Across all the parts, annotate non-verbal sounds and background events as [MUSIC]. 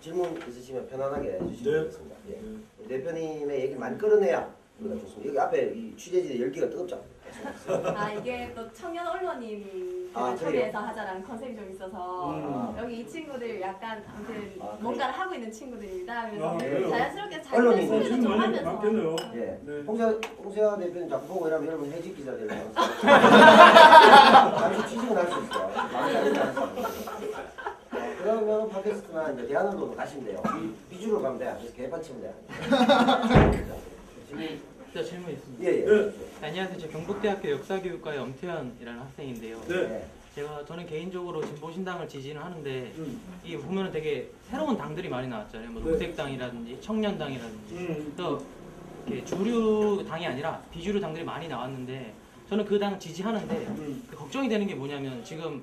질문 있으시면 편안하게 해주시면 네. 되겠습니다. 예. 네. 우리 대표님의 얘기를 많이 끌어내야 우리가 좋습니다. 여기 앞에 이 취재진의 열기가 뜨겁잖아요. [LAUGHS] 아 이게 또 청년 언론인들을 아, 그래요? 초대해서 하자라는 컨셉이 좀 있어서 음. 여기 이 친구들 약간 아무튼 아, 뭔가를 하고 있는 친구들입니다. 그래서 아, 그래요? 자연스럽게 언론인 자기들 소개도 좀 많이 하면서 많겠네요. 예. 네. 홍세 홍세아 대표님 자꾸 보고 이러면 여러분 해직 기자 되는 거 잠시 취직은 할 수 있어요. 마음이 안 않습니다. 어, 그러면 팟캐스트나 이제 대한언론으로 가시면 돼요. 비, 비주로 가면 돼요. 그래서 개판 치면 돼요. [LAUGHS] 질문 저 질문 있습니다. 예예. 네. 안녕하세요. 저 경북대학교 역사교육과의 엄태현이라는 학생인데요. 네. 제가 저는 개인적으로 진보신당을 지지는 하는데 음. 이 보면은 되게 새로운 당들이 많이 나왔잖아요. 뭐 네. 녹색당이라든지 청년당이라든지. 음. 그래서 이렇게 주류 당이 아니라 비주류 당들이 많이 나왔는데 저는 그 당 지지하는데 음. 그 걱정이 되는 게 뭐냐면 지금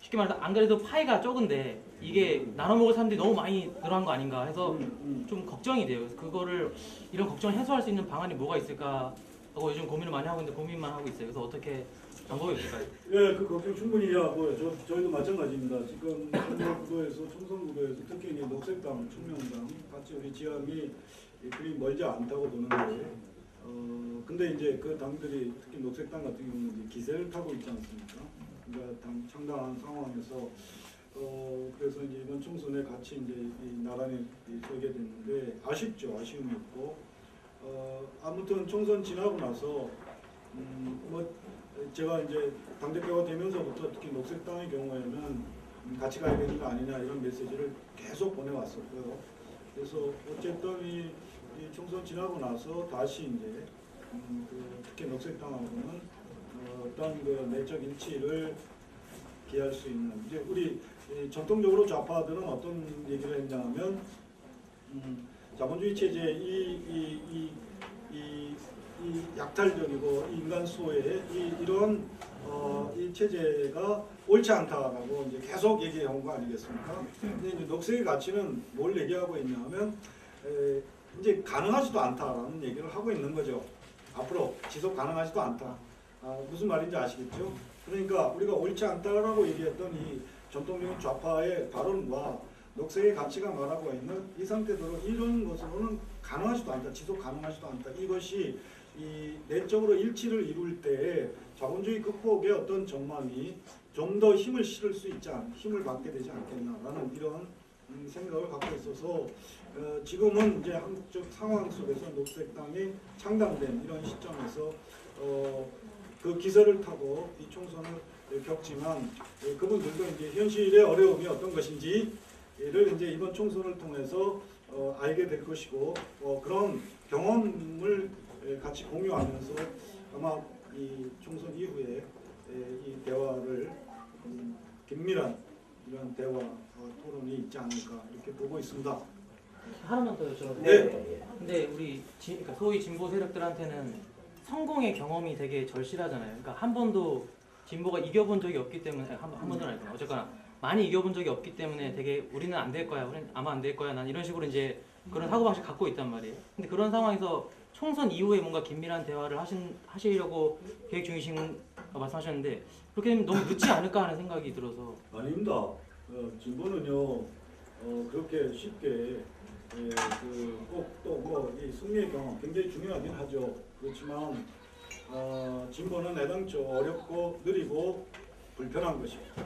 쉽게 말해서 안 그래도 파이가 적은데 이게 나눠 먹을 사람들이 너무 많이 늘어난 거 아닌가 해서 음. 좀 걱정이 돼요. 그래서 그거를 이런 걱정을 해소할 수 있는 방안이 뭐가 있을까 하고 요즘 고민을 많이 하고 있는데 고민만 하고 있어요. 그래서 어떻게 방법이 없을까요? 예, 그 걱정 충분히 이해하고요. 저, 저희도 마찬가지입니다. 지금 선거 구도에서, 총선 구도에서 특히 이제 녹색당, 청년당, 같이 우리 지향이 그리 멀지 않다고 보는데, 어, 근데 이제 그 당들이 특히 녹색당 같은 경우는 기세를 타고 있지 않습니까? 그러니까 당 창당한 상황에서, 어, 그래서 이제 이번 총선에 같이 이제 이 나란히 이 서게 됐는데, 아쉽죠. 아쉬움이 있고, 어, 아무튼 총선 지나고 나서, 음, 뭐, 제가 이제 당대표가 되면서부터 특히 녹색당의 경우에는 음, 같이 가야 되는 거 아니냐 이런 메시지를 계속 보내왔었고요. 그래서 어쨌든 이, 이 총선 지나고 나서 다시 이제 음, 그 특히 녹색당하고는 어, 어떤 그 내적 일치를 기할 수 있는 이제 우리 이 전통적으로 좌파들은 어떤 얘기를 했냐면 음, 자본주의 체제 이 이 이 이, 이 약탈적이고 인간 수호의 이, 이런 어, 이 체제가 옳지 않다라고 이제 계속 얘기해 온 거 아니겠습니까? 근데 이제 녹색의 가치는 뭘 얘기하고 있냐면 에, 이제 가능하지도 않다라는 얘기를 하고 있는 거죠. 앞으로 지속 가능하지도 않다. 아, 무슨 말인지 아시겠죠? 그러니까 우리가 옳지 않다라고 얘기했던 이 전통적인 좌파의 발언과 녹색의 가치가 말하고 있는 이 상태대로 이런 것으로는 가능하지도 않다. 지속 가능하지도 않다. 이것이 이 내적으로 일치를 이룰 때 자본주의 극복의 어떤 전망이 좀 더 힘을 실을 수 있지 않, 힘을 받게 되지 않겠나라는 이런 음, 생각을 갖고 있어서 어, 지금은 이제 한국 상황 속에서 녹색당이 창당된 이런 시점에서 어, 그 기세를 타고 이 총선을 겪지만 예, 그분들도 이제 현실의 어려움이 어떤 것인지를 이제 이번 총선을 통해서 어, 알게 될 것이고 어, 그런 경험을 예, 같이 공유하면서 아마 이 총선 이후에 예, 이 대화를 음, 긴밀한 이런 대화 어, 토론이 있지 않을까 이렇게 보고 있습니다. 하나만 더 여쭤봐도 네. 돼요? 근데 우리 지, 그러니까 소위 진보 세력들한테는 성공의 경험이 되게 절실하잖아요. 그러니까 한 번도 진보가 이겨본 적이 없기 때문에 한, 한 번도 아니고 어쨌거나 많이 이겨본 적이 없기 때문에 되게 우리는 안 될 거야, 우리는 아마 안 될 거야, 난 이런 식으로 이제 그런 사고 방식 갖고 있단 말이에요. 근데 그런 상황에서 총선 이후에 뭔가 긴밀한 대화를 하신 하시려고 계획 중이신 거 말씀하셨는데 그렇게 되면 너무 늦지 않을까 하는 생각이 들어서 아닙니다. 어, 진보는요 어, 그렇게 쉽게 예, 그꼭또뭐이 승리의 경험 굉장히 중요하긴 하죠. 그렇지만 어, 진보는 애당초 어렵고 느리고 불편한 것입니다.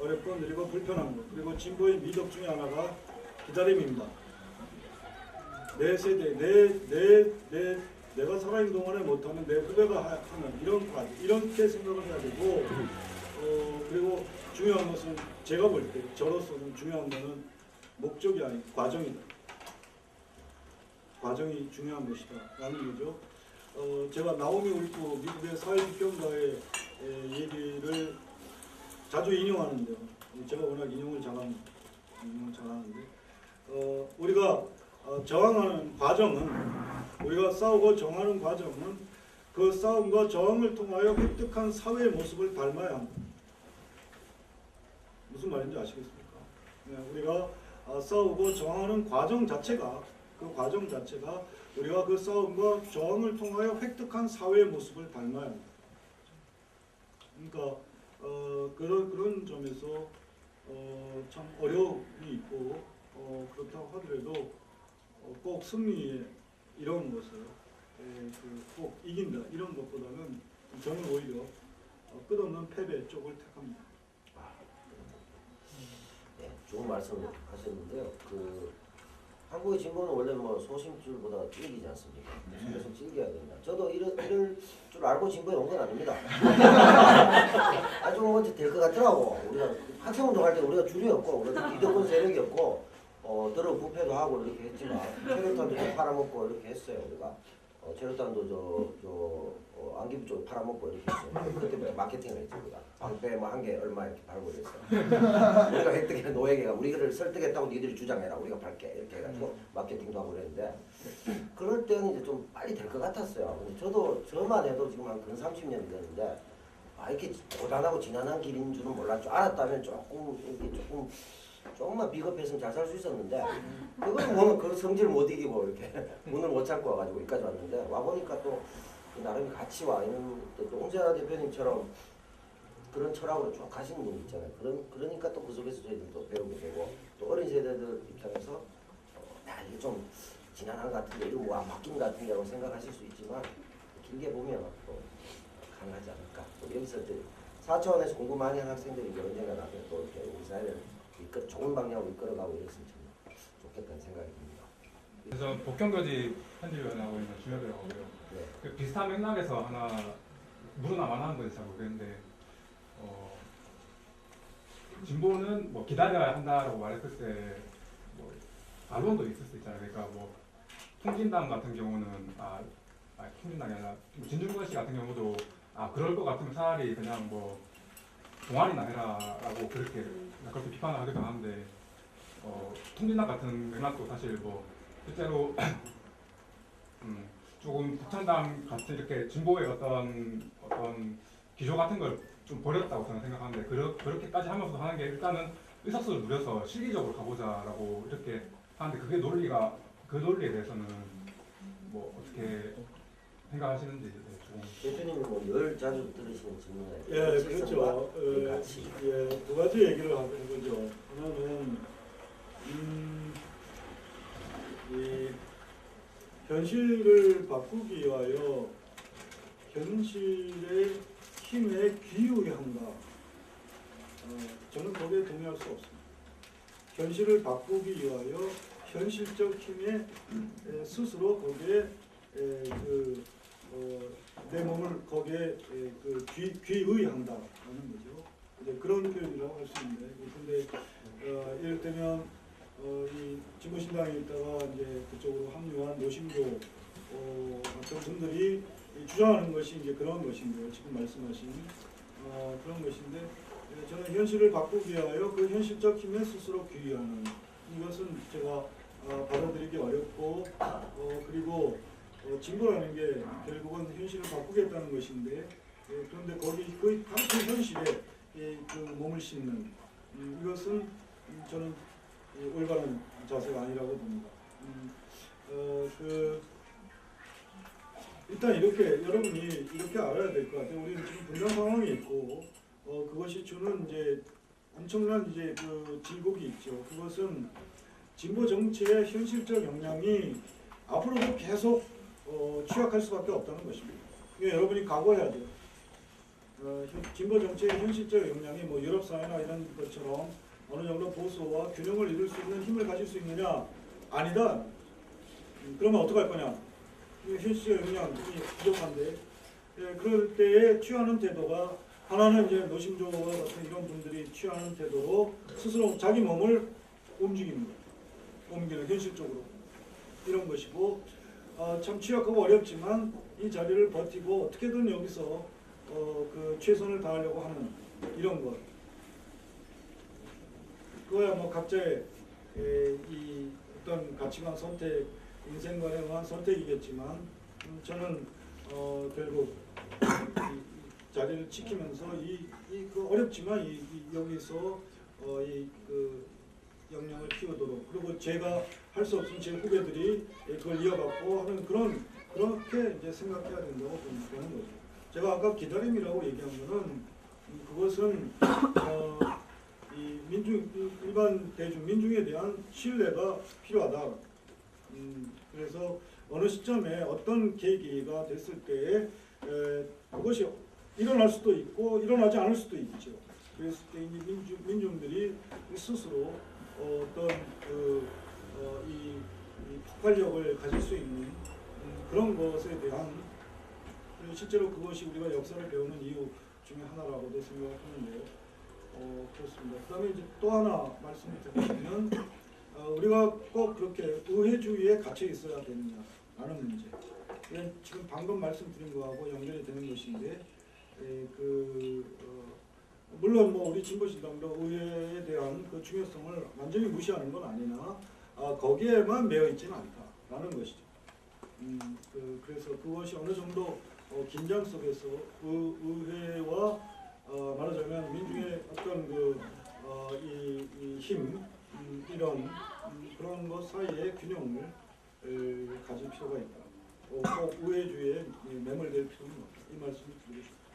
어렵고 느리고 불편한 것 그리고 진보의 미덕 중에 하나가 기다림입니다. 내 세대 내 내 내 내가 살아있는 동안에 못하면 내 후배가 하- 하는 이런 까지 이렇게 생각을 해야 되고 어, 그리고 중요한 것은 제가 볼 때 저로서는 중요한 것은 목적이 아닌 과정이다. 과정이 중요한 것이다. 라는 거죠. 어, 제가 나오미 울프 미국의 사회비평가의 에, 얘기를 자주 인용하는데요. 제가 워낙 인용을 잘합니다. 인용을 잘하는데 어, 우리가 어, 저항하는 과정은 우리가 싸우고 저항하는 과정은 그 싸움과 저항을 통하여 획득한 사회의 모습을 닮아야 합니다. 무슨 말인지 아시겠습니까? 네, 우리가 아, 싸우고 저항하는 과정 자체가 그 과정 자체가 우리가 그 싸움과 저항을 통하여 획득한 사회의 모습을 닮아야 합니다. 그러니까 어, 그런 그런 점에서 어, 참 어려움이 있고 어, 그렇다고 하더라도 어, 꼭 승리에 이런 것을 에, 그꼭 이긴다 이런 것보다는 저는 오히려 어, 끝없는 패배 쪽을 택합니다. 네, 좋은 말씀 하셨는데요. 그 한국의 진보는 원래 뭐 소심줄보다 찔기지 않습니까? 그래서 찔겨야 된다. 저도 이럴, 이럴 줄 알고 진보에 온 건 아닙니다. [LAUGHS] 아주 뭐될것 같더라고. 우리가 학생운동 할 때 우리가 줄이었고, 우리가 기득권 세력이었고, 어, 들어 부패도 하고 이렇게 했지만 체류탄도 좀 팔아먹고 이렇게 했어요. 우리가 어, 체류탄도 저 저 어, 안기부 쪽 팔아먹고 이렇게 했어요. 그때부터 마케팅을 했죠 우리가. 방패 뭐한 개 얼마 이렇게 팔고 그랬어요. 우리가 획득해 노예계가 우리를 설득했다고 니들이 주장해라 우리가 팔게 이렇게 해가지고 마케팅도 하고 그랬는데 그럴 때는 이제 좀 빨리 될 것 같았어요. 근데 저도 저만 해도 지금 한 근 30년이 됐는데 아 이렇게 고단하고 지난한 길인 줄은 몰랐죠. 알았다면 조금 이렇게 조금 조금만 비겁했으면 잘 살 수 있었는데 그걸 뭐, 그 성질을 못 이기고 이렇게 [LAUGHS] 문을 못 찾고 와가지고 여기까지 왔는데 와 보니까 또 나름의 가치와 이런 또 홍재하 대표님처럼 그런 철학으로 쭉 가시는 분이 있잖아요. 그런 그러니까 또 그 속에서 저희들도 배우게 되고 또 어린 세대들 입장에서 어, 야 이게 좀 지난한 것 같은데 이거 뭐안 바뀐 것 같은데라고 생각하실 수 있지만 길게 보면 또 가능하지 않을까. 또 여기서 이제 4차원에서 공부 많이 하는 학생들이 언젠가 나중에 또 이렇게 우리 사회를 이끌 좋은 방향으로 이끌어가고 이랬으면 참 좋겠다는 생각이 듭니다. 그래서 복경교지 편집위원회하고 있는 중요하고요. 네. 그 비슷한 맥락에서 하나 물어나만 하는 건지 잘 모르겠는데 어, 진보는 뭐 기다려야 한다라고 말했을 때 뭐 반론도 있을 수 있잖아요. 그러니까 뭐 통진당 같은 경우는 아, 아 통진당이 아니라 진중권 씨 같은 경우도 아 그럴 것 같으면 차라리 그냥 뭐 동아리 나 해라라고 그렇게 그렇게 비판을 하기도 하는데 어, 통진당 같은 맥락도 사실 뭐 실제로 [CLEARS THROAT] 음, 조금 국창당 같은 이렇게 진보의 어떤 어떤 기조 같은 걸 좀 버렸다고 저는 생각하는데 그러, 그렇게까지 하면서 하는 게 일단은 의석수를 누려서 실기적으로 가보자라고 이렇게 하는데 그게 논리가 그 논리에 대해서는 뭐 어떻게 생각하시는지 네, 대표님은 뭐늘 자주 들으시는 질문에 예, 실성과 그렇죠. 그 어, 가치. 예, 두 가지 얘기를 하고 해보죠. 하나는 음, 이 현실을 바꾸기 위하여 현실의 힘에 귀유해야 한다. 어, 저는 거기에 동의할 수 없습니다. 현실을 바꾸기 위하여 현실적 힘에 에, 스스로 거기에 에, 그, 어, 내 몸을 거기에 에, 그 귀, 귀의한다라는 거죠. 이제 그런 표현이라고 할 수 있는데, 근데 어, 이를테면 어, 이 진보신당에 있다가 이제 그쪽으로 합류한 노신교 어, 같은 분들이 이 주장하는 것이 이제 그런 것인데요. 지금 말씀하신 어, 그런 것인데 예, 저는 현실을 바꾸기 위하여 그 현실적 힘에 스스로 귀의하는 이것은 제가 어, 받아들이기 어렵고 어, 그리고 어, 진보라는 게 결국은 현실을 바꾸겠다는 것인데 예, 그런데 거기 그 같은 현실에 예, 그 몸을 싣는 음, 이것은 음, 저는 이 올바른 자세가 아니라고 봅니다. 음, 어, 그 일단 이렇게 여러분이 이렇게 알아야 될 것 같아요. 우리는 지금 분단 상황이 있고 어, 그것이 주는 이제 엄청난 이제 그 질곡이 있죠. 그것은 진보 정치의 현실적 영향이 앞으로도 계속 어, 취약할 수밖에 없다는 것입니다. 이게 여러분이 각오해야 돼요. 어, 현- 진보 정치의 현실적 영향이 뭐 유럽 사회나 이런 것처럼 어느 정도 보수와 균형을 이룰 수 있는 힘을 가질 수 있느냐? 아니다. 음, 그러면 어떡할 거냐? 이 현실적 영향이 부족한데 예, 그럴 때에 취하는 태도가 하나는 이제 노심조와 같은 이런 분들이 취하는 태도로 스스로 자기 몸을 움직입니다. 옮기는 현실적으로 이런 것이고 아, 참 취약하고 어렵지만 이 자리를 버티고 어떻게든 여기서 어, 그 최선을 다하려고 하는 이런 것. 그거야 뭐 각자의 에, 이 어떤 가치관 선택, 인생관에 의한 선택이겠지만 음, 저는 어, 결국 이, 이 자리를 지키면서 이, 이 그 어렵지만 이, 이 여기서 어, 이그 역량을 키우도록 그리고 제가 할 수 없으면 제 후배들이 그걸 이어받고 하는 그런 그렇게 이제 생각해야 된다고 보는 거죠. 제가 아까 기다림이라고 얘기한 거는 음, 그것은 어, 이이 민중 이 일반 대중 민중에 대한 신뢰가 필요하다. 음, 그래서 어느 시점에 어떤 계기가 됐을 때에 에, 그것이 일어날 수도 있고 일어나지 않을 수도 있죠. 그랬을 때 이제 민중, 민중들이 스스로 어, 어떤 그, 어, 폭발력을 가질 수 있는 음, 그런 것에 대한 실제로 그것이 우리가 역사를 배우는 이유 중에 하나라고도 생각하는데요. 어, 그렇습니다. 그 다음에 이제 또 하나 말씀을 드리면 어, 우리가 꼭 그렇게 의회주의에 갇혀 있어야 되느냐라는 문제. 지금 방금 말씀드린 거하고 연결이 되는 것인데 에, 그 어, 물론 뭐 우리 진보신당도 의회에 대한 그 중요성을 완전히 무시하는 건 아니나 아, 거기에만 매여 있지는 않다라는 것이죠. 음, 그, 그래서 그것이 어느 정도 어, 긴장 속에서 그 의회와 어, 말하자면 민중의 어떤 그, 어, 이, 음, 이런 음, 그런 것 사이에 균형을 에, 가질 필요가 있다. 어, 꼭 우회주의에 이 매몰될 필요는 없다. 이 말씀을 드리고 싶습니다.